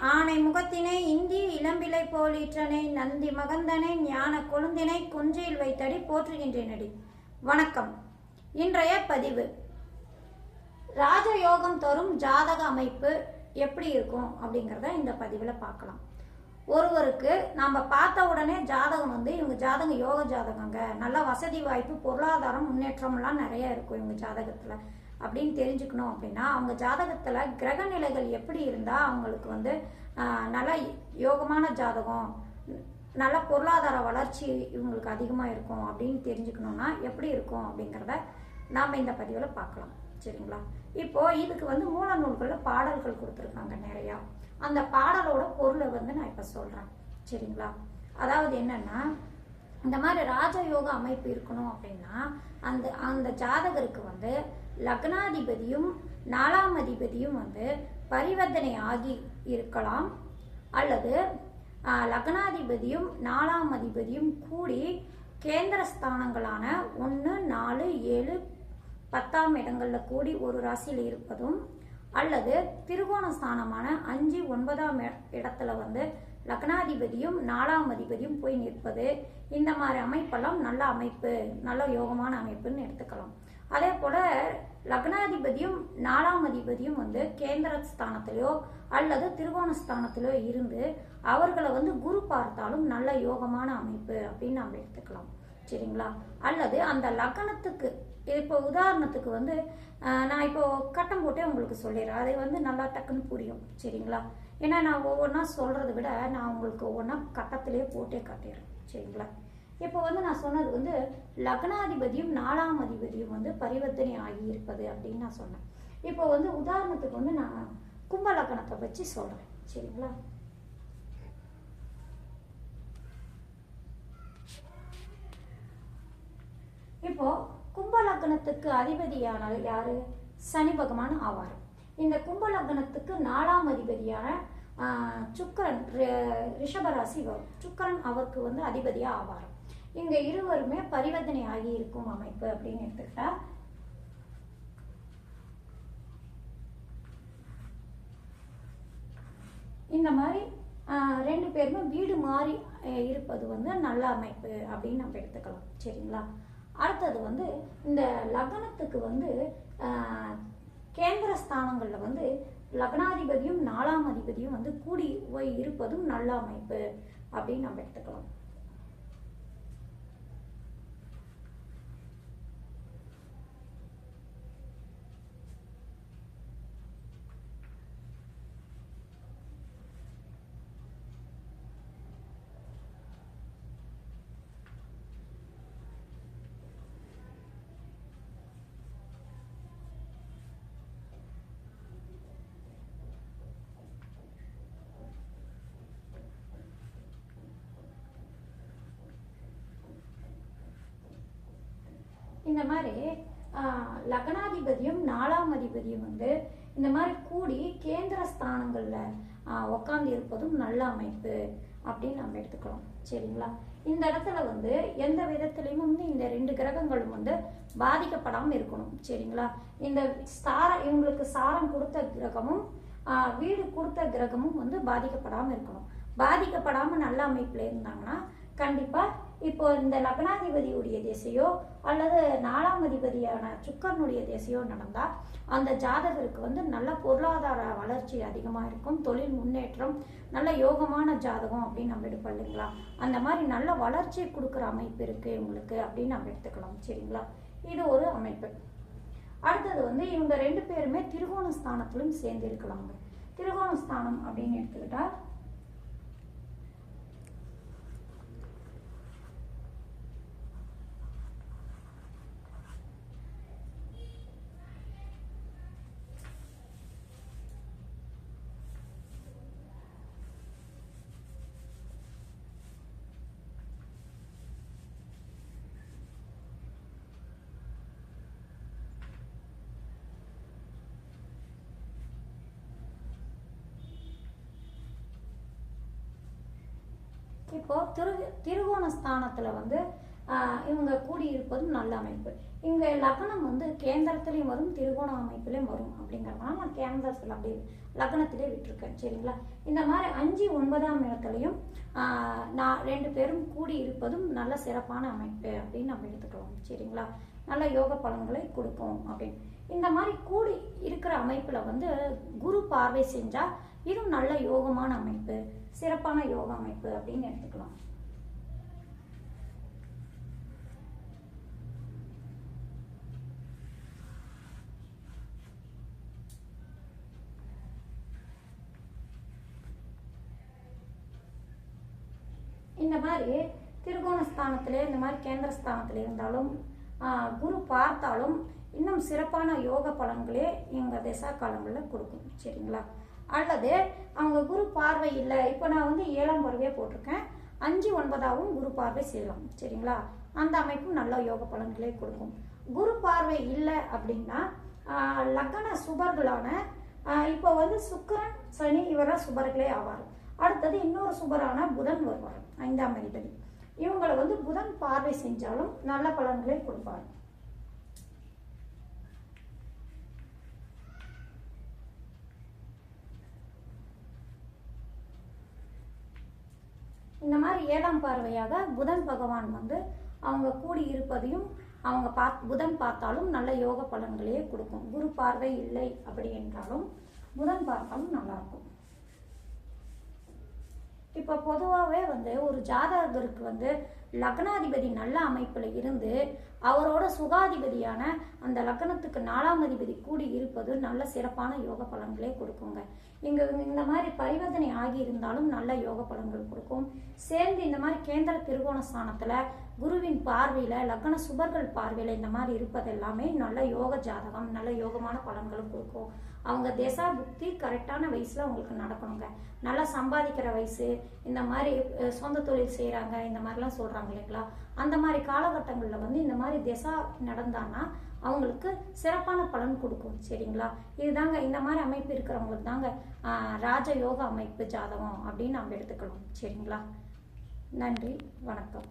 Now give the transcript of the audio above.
ஆனை முகத்தினை இந்தி இளம்பிலை போலீற்றனை நந்தி மகந்தனை ஞான கொழுந்தினை குஞ்சியில் வைத்தடி போற்றுகின்றேனடி. வணக்கம். இன்றைய பதிவு. ராஜயோகம் தரும் ஜாதக அமைப்பு எப்படி இருக்கும் அப்படிங்கிறத இந்த பதிவில் பார்க்கலாம். ஒருவருக்கு நாம் பார்த்த உடனே ஜாதகம் வந்து இவங்க ஜாதகம் யோக ஜாதகங்க. நல்ல வசதி வாய்ப்பு பொருளாதாரம் முன்னேற்றம்லாம் நிறைய இருக்கும் இவங்க ஜாதகத்தில். அப்படின்னு தெரிஞ்சுக்கணும் அப்படின்னா அவங்க ஜாதகத்தில் கிரக நிலைகள் எப்படி இருந்தால் அவங்களுக்கு வந்து நல்ல யோகமான ஜாதகம் நல்ல பொருளாதார வளர்ச்சி இவங்களுக்கு அதிகமாக இருக்கும் அப்படின்னு தெரிஞ்சுக்கணும்னா எப்படி இருக்கும் அப்படிங்கிறத நாம் இந்த பதிவில் பார்க்கலாம். சரிங்களா? இப்போது இதுக்கு வந்து மூல நூல்களில் பாடல்கள் கொடுத்துருக்காங்க நிறையா. அந்த பாடலோட பொருளை வந்து நான் இப்போ சொல்கிறேன் சரிங்களா? அதாவது என்னென்னா இந்த மாதிரி ராஜயோக அமைப்பு இருக்கணும் அப்படின்னா அந்த அந்த ஜாதகருக்கு வந்து லக்னாதிபதியும் நாலாம் அதிபதியும் வந்து பரிவர்த்தனை ஆகி இருக்கலாம். அல்லது லக்னாதிபதியும் நாலாம் அதிபதியும் கூடி கேந்திர ஸ்தானங்களான ஒன்று நாலு ஏழு பத்தாம் இடங்களில் கூடி ஒரு ராசியில் இருப்பதும் அல்லது திருகோண ஸ்தானமான அஞ்சு ஒன்பதாம் இட- இடத்துல வந்து லக்னாதிபதியும் நாலாம் அதிபதியும் போய் நிற்பது இந்த மாதிரி அமைப்பெல்லாம் நல்ல அமைப்பு நல்ல யோகமான அமைப்புன்னு எடுத்துக்கலாம். அதே போல லக்னாதிபதியும் நாலாம் அதிபதியும் வந்து கேந்திர ஸ்தானத்திலயோ அல்லது திருவோண ஸ்தானத்திலோ இருந்து அவர்களை வந்து குரு பார்த்தாலும் நல்ல யோகமான அமைப்பு அப்படின்னு நம்ம எடுத்துக்கலாம். சரிங்களா? அல்லது அந்த லக்கணத்துக்கு இப்போ உதாரணத்துக்கு வந்து நான் இப்போ கட்டம் போட்டே உங்களுக்கு சொல்லிடுறேன். அதை வந்து நல்லா டக்குன்னு புரியும். சரிங்களா? ஏன்னா நான் ஒவ்வொன்றா சொல்கிறத விட நான் உங்களுக்கு ஒவ்வொன்றா கட்டத்திலேயே போட்டே காட்டிடுறேன். சரிங்களா? இப்போ வந்து நான் சொன்னது வந்து லக்னாதிபதியும் நாலாம் அதிபதியும் வந்து பரிவர்த்தனை ஆகி இருப்பது அப்படின்னு நான் சொன்னேன். இப்போ வந்து உதாரணத்துக்கு வந்து நான் கும்ப லக்னத்தை வச்சு சொல்கிறேன் சரிங்களா? இப்போ கும்பலக்னத்துக்கு அதிபதியானது அதிபதியான யாரு? சனி பகவான் ஆவார். இந்த கும்பலக்னத்துக்கு நாலாம் அதிபதியான சுக்கரன் சுக்கிரன் ரிஷபராசி வரும் சுக்கிரன் அவருக்கு வந்து அதிபதியாக ஆவார். இங்க இருவருமே பரிவர்த்தனை ஆகி இருக்கும் அமைப்பு அப்படின்னு எடுத்துக்கிட்டா இந்த மாதிரி ரெண்டு பேருமே வீடு மாறி இருப்பது வந்து நல்ல அமைப்பு அப்படின்னு நம்ம எடுத்துக்கலாம். சரிங்களா? அடுத்தது வந்து இந்த லக்னத்துக்கு வந்து கேந்திர ஸ்தானங்களில் வந்து லக்னாதிபதியும் நாலாம் அதிபதியும் வந்து கூடி போய் இருப்பதும் நல்ல அமைப்பு அப்படின்னு நம்ம எடுத்துக்கலாம். இந்த மாதிரி லக்னாதிபதியும் நாலாம் அதிபதியும் வந்து இந்த மாதிரி கூடி கேந்திர ஸ்தானங்களில் உட்காந்து இருப்பதும் நல்ல அமைப்பு அப்படின்னு நம்ம எடுத்துக்கலாம் சரிங்களா? இந்த இடத்துல வந்து எந்த விதத்துலையும் வந்து இந்த ரெண்டு கிரகங்களும் வந்து பாதிக்கப்படாமல் இருக்கணும். சரிங்களா? இந்த சார இவங்களுக்கு சாரம் கொடுத்த கிரகமும் வீடு கொடுத்த கிரகமும் வந்து பாதிக்கப்படாமல் இருக்கணும். பாதிக்கப்படாமல் நல்ல அமைப்பில் இருந்தாங்கன்னா கண்டிப்பாக இப்போ இந்த லக்னாதிபதியுடைய திசையோ அல்லது நாலாம் அதிபதியான சுக்கரனுடைய திசையோ நடந்தால் அந்த ஜாதகருக்கு வந்து நல்ல பொருளாதார வளர்ச்சி அதிகமாக இருக்கும் தொழில் முன்னேற்றம் நல்ல யோகமான ஜாதகம் அப்படின்னு நம்ம எடுப்போம் இல்லைங்களா? அந்த மாதிரி நல்ல வளர்ச்சி கொடுக்குற அமைப்பு இருக்குது இவங்களுக்கு அப்படின்னு நம்ம எடுத்துக்கலாம் சரிங்களா? இது ஒரு அமைப்பு. அடுத்தது வந்து இவங்க ரெண்டு பேருமே திருகோண ஸ்தானத்திலும் சேர்ந்து இருக்கலாங்க திருகோண ஸ்தானம் அப்படின்னு எடுத்துக்கிட்டால் இப்போ திரு திருகோண ஸ்தானத்தில் வந்து இவங்க கூடியிருப்பதும் நல்ல அமைப்பு. இங்கே லக்னம் வந்து கேந்திரத்துலேயும் வரும் திருகோண அமைப்புலேயும் வரும் அப்படிங்கிறதுனால நான் கேந்திரத்தில் அப்படி லக்னத்திலே விட்டுருக்கேன். சரிங்களா? இந்த மாதிரி அஞ்சு ஒன்பதாம் இடத்துலையும் நான் ரெண்டு பேரும் கூடி இருப்பதும் நல்ல சிறப்பான அமைப்பு அப்படின்னு நம்ம எடுத்துக்கலாம் சரிங்களா? நல்ல யோக பலன்களை கொடுக்கும் அப்படின்னு. இந்த மாதிரி கூடி இருக்கிற அமைப்பில் வந்து குரு பார்வை செஞ்சால் இதுவும் நல்ல யோகமான அமைப்பு. சிறப்பான யோக அமைப்பு அப்படின்னு எடுத்துக்கலாம். இந்த மாதிரி திருகோண ஸ்தானத்திலே இந்த மாதிரி கேந்திர ஸ்தானத்தில் இருந்தாலும் ஆஹ், குரு பார்த்தாலும் இன்னும் சிறப்பான யோக பலன்களே எங்கள் திசா காலங்களில் கொடுக்கும். சரிங்களா? அல்லது அவங்க குரு பார்வை இல்லை. இப்போ நான் வந்து ஏழாம் பருவே போட்டிருக்கேன். அஞ்சு ஒன்பதாகவும் குரு பார்வை செய்யலாம் சரிங்களா? அந்த அமைப்பும் நல்ல யோக பலன்களே கொடுக்கும். குரு பார்வை இல்லை அப்படின்னா லக்கண சுபர்களான இப்போ வந்து சுக்கிரன் சனி இவரெல்லாம் சுபர்களே ஆவார். அடுத்தது இன்னொரு சுபரான புதன் வருவார். ஐந்தாம் அதிபதி. இவங்களை வந்து புதன் பார்வை செஞ்சாலும் நல்ல பலன்களை கொடுப்பார் இந்த மாதிரி ஏழாம் பார்வையாக புதன் பகவான் வந்து அவங்க கூடி இருப்பதையும் அவங்க பாத் புதன் பார்த்தாலும் நல்ல யோக பலன்களையே கொடுக்கும். குரு பார்வை இல்லை அப்படி என்றாலும் புதன் பார்த்தாலும் நல்லாயிருக்கும் இப்போ பொதுவாகவே வந்து ஒரு ஜாதகருக்கு வந்து லக்னாதிபதி நல்ல அமைப்பில் இருந்து அவரோட சுகாதிபதியான அந்த லக்னத்துக்கு நாலாம் அதிபதி கூடி இருப்பது நல்ல சிறப்பான யோக பலன்களே கொடுக்குங்க. இங்கே இந்த மாதிரி பரிவர்த்தனை ஆகி இருந்தாலும் நல்ல யோக பலன்கள் கொடுக்கும். சேர்ந்து இந்த மாதிரி கேந்திர திருகோண ஸ்தானத்தில் குருவின் பார்வையில் லக்ன சுபர்கள் பார்வையில் இந்த மாதிரி இருப்பது எல்லாமே நல்ல யோக ஜாதகம் நல்ல யோகமான பலன்களும் கொடுக்கும். அவங்க திசா புக்தி கரெக்டான வயசில் அவங்களுக்கு நடக்கணுங்க. நல்லா சம்பாதிக்கிற வயசு இந்த மாதிரி சொந்த தொழில் செய்கிறாங்க இந்த மாதிரிலாம் சொல்கிறாங்க இல்லைங்களா? அந்த மாதிரி காலகட்டங்களில் வந்து இந்த மாதிரி திசா நடந்தான்னா அவங்களுக்கு சிறப்பான பலன் கொடுக்கும் சரிங்களா? இதுதாங்க இந்த மாதிரி அமைப்பு இருக்கிறவங்களுக்கு தாங்க ராஜ யோக அமைப்பு ஜாதகம் அப்படின்னு நம்ம எடுத்துக்கலாம் சரிங்களா? நன்றி வணக்கம்.